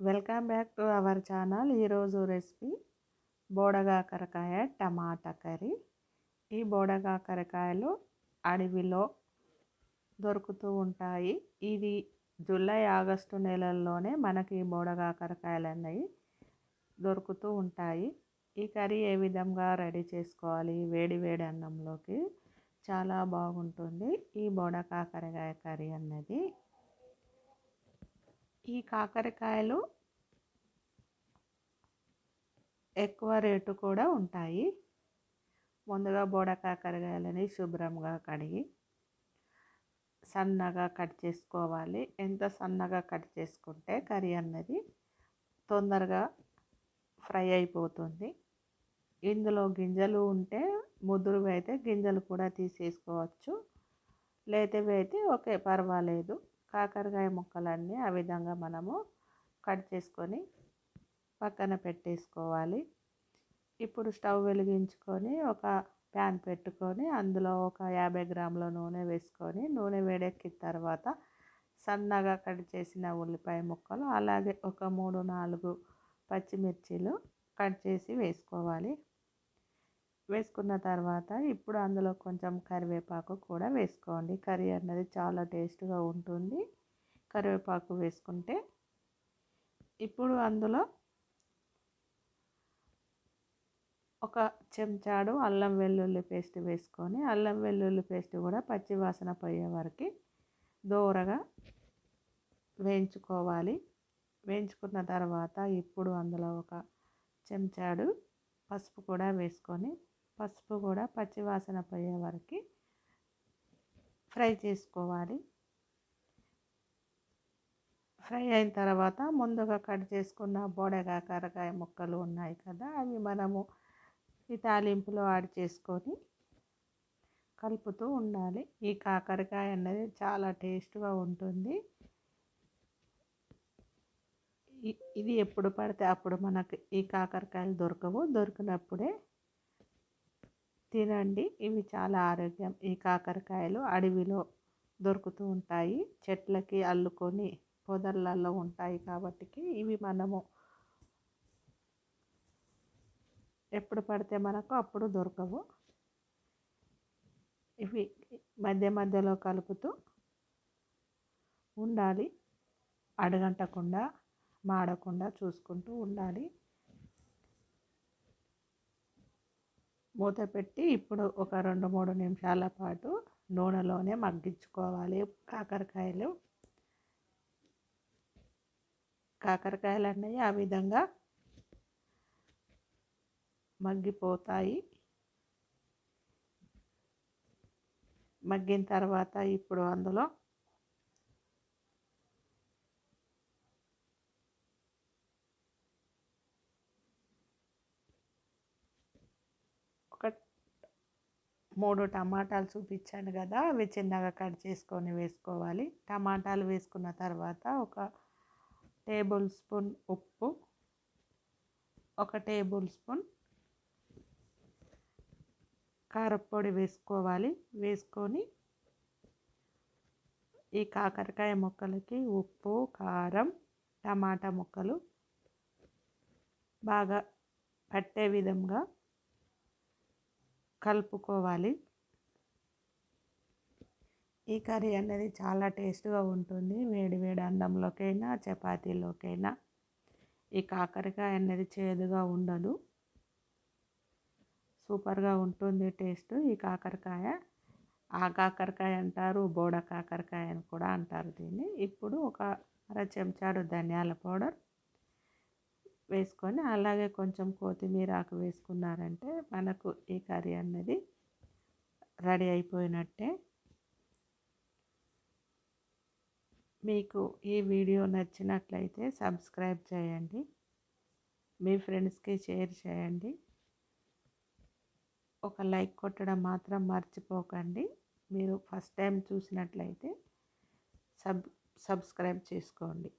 Welcome back to our channel. ఈరోజు recipe బోడగాకరకాయ టమాటా curry. ఈ బోడగాకరకాయలు అడవిలో దొరుకుతూ ఉంటాయి. ఇది జూలై ఆగస్టు నెలల్లోనే మనకి బోడగాకరకాయలు అనేవి దొరుకుతూ ఉంటాయి. ఈ కర్రీ ఏ విధంగా రెడీ చేసుకోవాలి? వేడి వేడి అన్నంలోకి చాలా బాగుంటుంది. ఈ బోడకాకరకాయ కర్రీ అన్నది ఈ కాకరకాయలు ఎక్కువ రేటు కూడా ఉంటాయి. ముందుగా బోడ కాకరకాయలని శుభ్రంగా కడిగి సన్నగా కట్ చేసుకోవాలి. ఎంత సన్నగా కట్ చేసుకుంటే కర్రీ అన్నది తొందరగా ఫ్రై అయిపోతుంది. ఇందులో గింజలు ఉంటే ముదురువి అయితే గింజలు కూడా తీసేసుకోవచ్చు. లేతవి అయితే ఓకే పర్వాలేదు. కాకరకాయ ముక్కలన్నీ ఆ విధంగా మనము కట్ చేసుకొని పక్కన పెట్టేసుకోవాలి. ఇప్పుడు స్టవ్ వెలిగించుకొని ఒక ప్యాన్ పెట్టుకొని అందులో ఒక యాభై గ్రాముల నూనె వేసుకొని నూనె వేడెక్కిన తర్వాత సన్నగా కట్ చేసిన ఉల్లిపాయ ముక్కలు అలాగే ఒక మూడు నాలుగు పచ్చిమిర్చీలు కట్ చేసి వేసుకోవాలి. వేసుకున్న తర్వాత ఇప్పుడు అందులో కొంచెం కరివేపాకు కూడా వేసుకోండి. కర్రీ అన్నది చాలా టేస్ట్గా ఉంటుంది. కరివేపాకు వేసుకుంటే ఇప్పుడు అందులో ఒక చెంచాడు అల్లం వెల్లుల్లి పేస్ట్ వేసుకొని అల్లం వెల్లుల్లి పేస్ట్ కూడా పచ్చివాసన పోయే వరకు దూరగా వేయించుకోవాలి. వేయించుకున్న తర్వాత ఇప్పుడు అందులో ఒక చెంచాడు పసుపు కూడా వేసుకొని పసుపు కూడా పచ్చివాసన పోయే వరకు ఫ్రై చేసుకోవాలి. ఫ్రై అయిన తర్వాత ముందుగా కట్ చేసుకున్న బోడగా కరకాయ ముక్కలు ఉన్నాయి కదా అవి మనము ఈ తాలింపులో యాడ్ చేసుకొని కలుపుతూ ఉండాలి. ఈ కాకరకాయ అనేది చాలా టేస్ట్గా ఉంటుంది. ఇది ఎప్పుడు పడితే అప్పుడు మనకు ఈ కాకరకాయలు దొరకవు. దొరికినప్పుడే తినండి. ఇవి చాలా ఆరోగ్యం. ఈ కాకరకాయలు అడవిలో దొరుకుతూ ఉంటాయి. చెట్లకి అల్లుకొని పొదర్లలో ఉంటాయి కాబట్టి ఇవి మనము ఎప్పుడు పడితే మనకు అప్పుడు దొరకవు. ఇవి మధ్య మధ్యలో కలుపుతూ ఉండాలి. అడగంటకుండా మాడకుండా చూసుకుంటూ ఉండాలి. మూత పెట్టి ఇప్పుడు ఒక రెండు మూడు నిమిషాల పాటు నూనెలోనే మగ్గించుకోవాలి. కాకరకాయలు. కాకరకాయలు అనేవి ఆ విధంగా మగ్గిపోతాయి. మగ్గిన తర్వాత ఇప్పుడు అందులో ఒక మూడు టమాటాలు చూపించాను కదా అవి చిన్నగా కట్ చేసుకొని వేసుకోవాలి. టమాటాలు వేసుకున్న తర్వాత ఒక టేబుల్ స్పూన్ ఉప్పు ఒక టేబుల్ స్పూన్ కారపొడి వేసుకోవాలి. వేసుకొని ఈ కాకరకాయ ముక్కలకి ఉప్పు కారం టమాటా ముక్కలు బాగా పట్టే విధంగా కలుపుకోవాలి. ఈ కర్రీ అనేది చాలా టేస్ట్గా ఉంటుంది. వేడి వేడి అన్నంలోకైనా చపాతీలోకైనా. ఈ కాకరకాయ అనేది చేదుగా ఉండదు. సూపర్గా ఉంటుంది టేస్ట్. ఈ కాకరకాయ ఆ కాకరకాయ అంటారు బోడ కాకరకాయ అని కూడా అంటారు దీన్ని. ఇప్పుడు ఒక అర చెంచాడు ధనియాల పౌడర్ వేసుకొని అలాగే కొంచెం కొత్తిమీర ఆకు వేసుకున్నారంటే మనకు ఈ కర్రీ అన్నది రెడీ అయిపోయినట్టే. మీకు ఈ వీడియో నచ్చినట్లయితే సబ్స్క్రైబ్ చేయండి. మీ ఫ్రెండ్స్కి షేర్ చేయండి. ఒక లైక్ కొట్టడం మాత్రం మర్చిపోకండి. మీరు ఫస్ట్ టైం చూసినట్లయితే సబ్ సబ్స్క్రైబ్ చేసుకోండి.